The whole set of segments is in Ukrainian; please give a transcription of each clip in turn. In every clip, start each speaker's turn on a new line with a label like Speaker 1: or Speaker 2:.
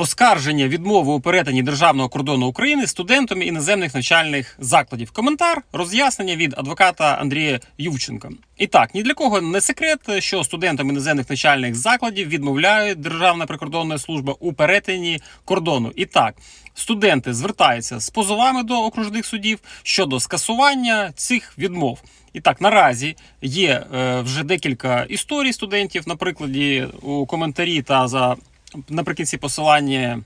Speaker 1: Оскарження відмови у перетині державного кордону України студентами іноземних навчальних закладів. Коментар роз'яснення від адвоката Андрія Ювченка. І так, ні для кого не секрет, що студентам іноземних навчальних закладів відмовляють Державна прикордонна служба у перетині кордону. І так, студенти звертаються з позовами до окружних судів щодо скасування цих відмов. І так, наразі є е, вже декілька історій студентів, на прикладі у коментарі та за наприкінці посилання.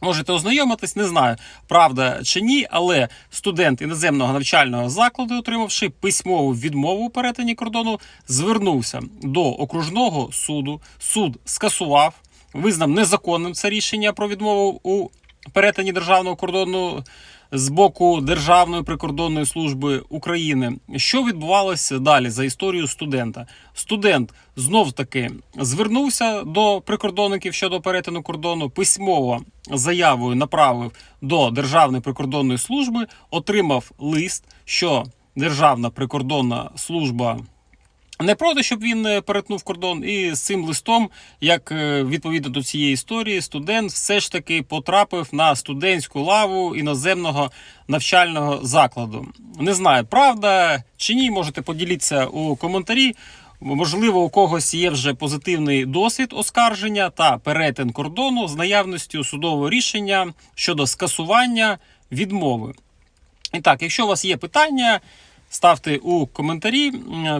Speaker 1: Можете ознайомитись, не знаю, правда чи ні, але студент іноземного навчального закладу, отримавши письмову відмову у перетині кордону, звернувся до окружного суду. Суд скасував, визнав незаконним це рішення про відмову у перетині державного кордону з боку Державної прикордонної служби України. Що відбувалося далі за історією студента? Студент знов таки звернувся до прикордонників щодо перетину кордону. Письмово заявою направив до Державної прикордонної служби, отримав лист, що Державна прикордонна служба. Не проти, щоб він е, перетнув кордон, і з цим листом, як е, відповідно до цієї історії, студент все ж таки потрапив на студентську лаву іноземного навчального закладу. Не знаю, правда чи ні, можете поділитися у коментарі. Можливо, у когось є вже позитивний досвід оскарження та перетин кордону з наявністю судового рішення щодо скасування відмови. І так, якщо у вас є питання, ставте у коментарі,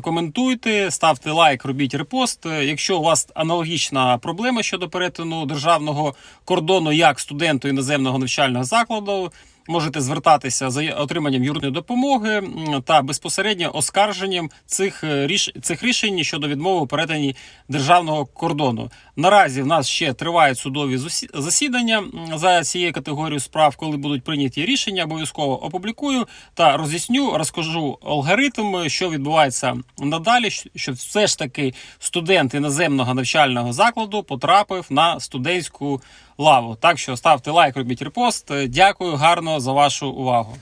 Speaker 1: коментуйте, ставте лайк, робіть репост. Е, Якщо у вас аналогічна проблема щодо перетину державного кордону як студенту іноземного навчального закладу, можете звертатися за отриманням юридичної допомоги та безпосередньо оскарженням цих е, ріш... цих рішень щодо відмови у перетині державного кордону. Наразі в нас ще тривають судові засідання за цією категорією справ, коли будуть прийняті рішення, обов'язково опублікую та роз'ясню, розкажу алгоритм, що відбувається надалі, щ- щоб все ж таки студент іноземного навчального закладу потрапив на студентську лаву. Так що ставте лайк, робіть репост. Дякую гарно за вашу увагу.